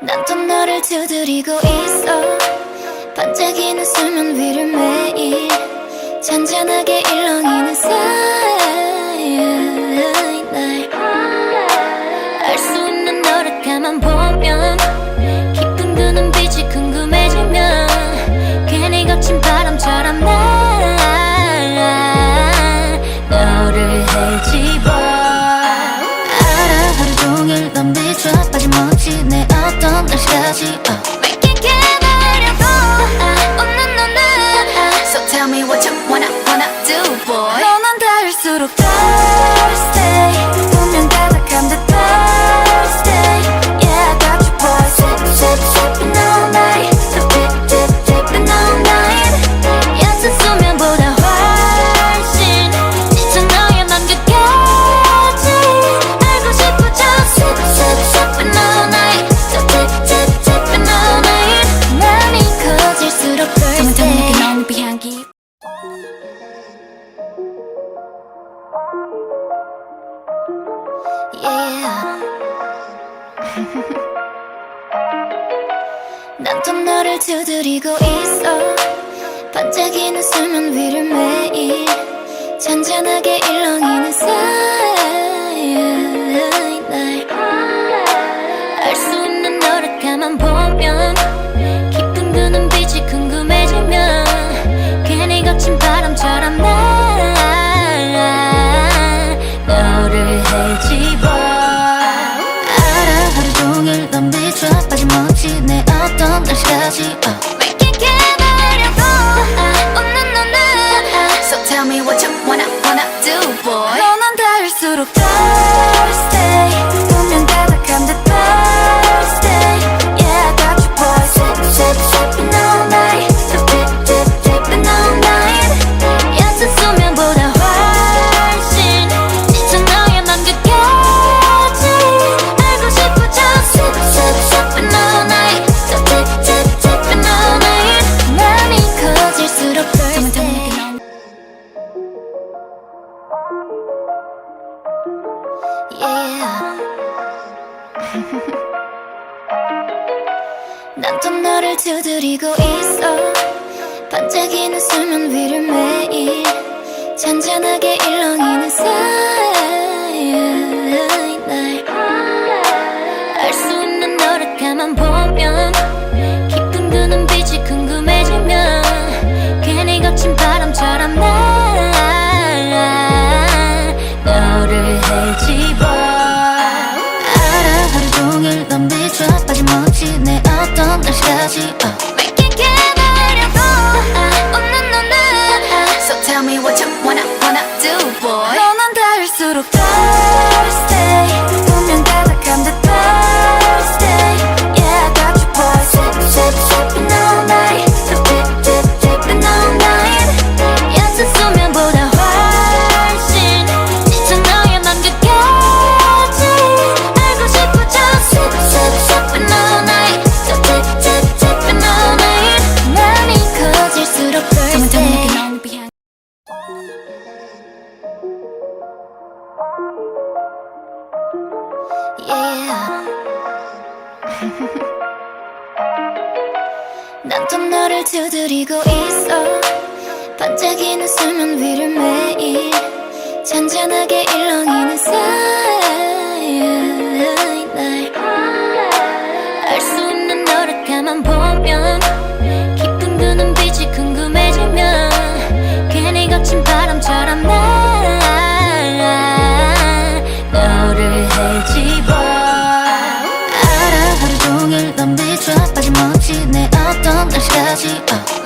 난또 너를 두드리고 있어. 반짝이는 술만 위를 매일 잔잔하게 일렁이는 사이에 날알수 있는 너를 가만 보면 깊은 그 눈빛이 궁금해지면 괜히 거친 바람처럼 날 3시까지 여기. 난또 너를 두드리고 있어. 반짝이는 수면 위를 매일 잔잔하게 일렁이 So tell me what you wanna, wanna do, boy. 난또 너를 두드리고 있어. 반짝이는 술만 위를 매일 잔잔하게 일렁이는 사이 boy. 너는 닿을수록 난또 너를 두드리고 있어. 반짝이는 수면 위를 매일 잔잔하게 일렁이는 사람. 종일 넌 비춰 빠짐없이 내 어떤 날씨까지 oh.